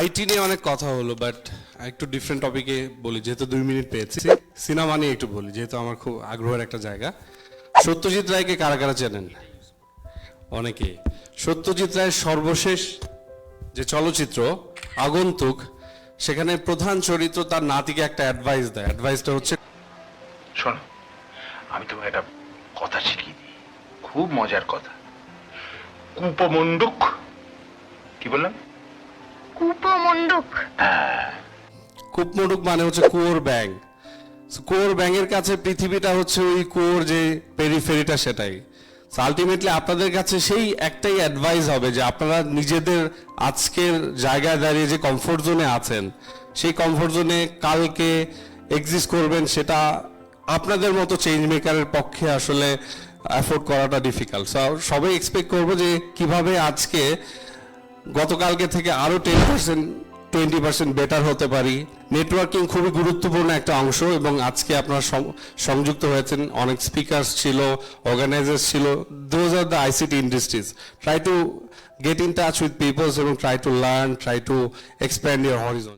IT নিয়ে অনেক কথা হলো বাট একটু ডিফারেন্ট টপিকে বলি, যেহেতু দুই মিনিট পেয়েছি। সিনেমা নিয়ে একটু বলি, যেহেতু আমার খুব আগ্রহের একটা জায়গা। সত্যজিৎ রায়কে কারা কারা চেনেন? অনেকে সত্যজিৎ রায়ের সর্বশেষ যে চলচ্চিত্র, আগন্তুক, সেখানে প্রধান চরিত্র তার নাতিকে একটা অ্যাডভাইস দেয়। অ্যাডভাইসটা হচ্ছে শোনো, আমি তোমাকে একটা কথা শিখিয়ে দিই। খুব মজার কথা। কূপমণ্ডুক। কি বললাম? কূপমণ্ডুক। কূপমুডুক মানে হচ্ছে কুয়োর ব্যাং কুয়োর ব্যাঙের কাছে পৃথিবীটা হচ্ছে ওই কুয়োর যে পেরিফেরিটা সেটাই। আলটিমেটলি আপনাদের কাছে সেই একটাই অ্যাডভাইস হবে যে আপনারা নিজেদের আজকের জায়গায় দাঁড়িয়ে যে কমফোর্ট জোনে আছেন সেই কমফোর্ট জোনে কালকে এক্সিস্ট করবেন সেটা আপনাদের মতো চেঞ্জ মেকারের পক্ষে আসলে অ্যাফোর্ড করাটা ডিফিকাল্ট সবাই এক্সপেক্ট করব যে কীভাবে আজকে গতকালকে থেকে আরও ten percent twenty percent better হতে পারি। নেটওয়ার্কিং খুবই গুরুত্বপূর্ণ একটা অংশ এবং আজকে আপনারা সংযুক্ত হয়েছেন। অনেক স্পিকার্স ছিল অর্গানাইজার ছিল। Those are the ICT industries try to get in touch with peoples এবং try to learn try to expand your horizon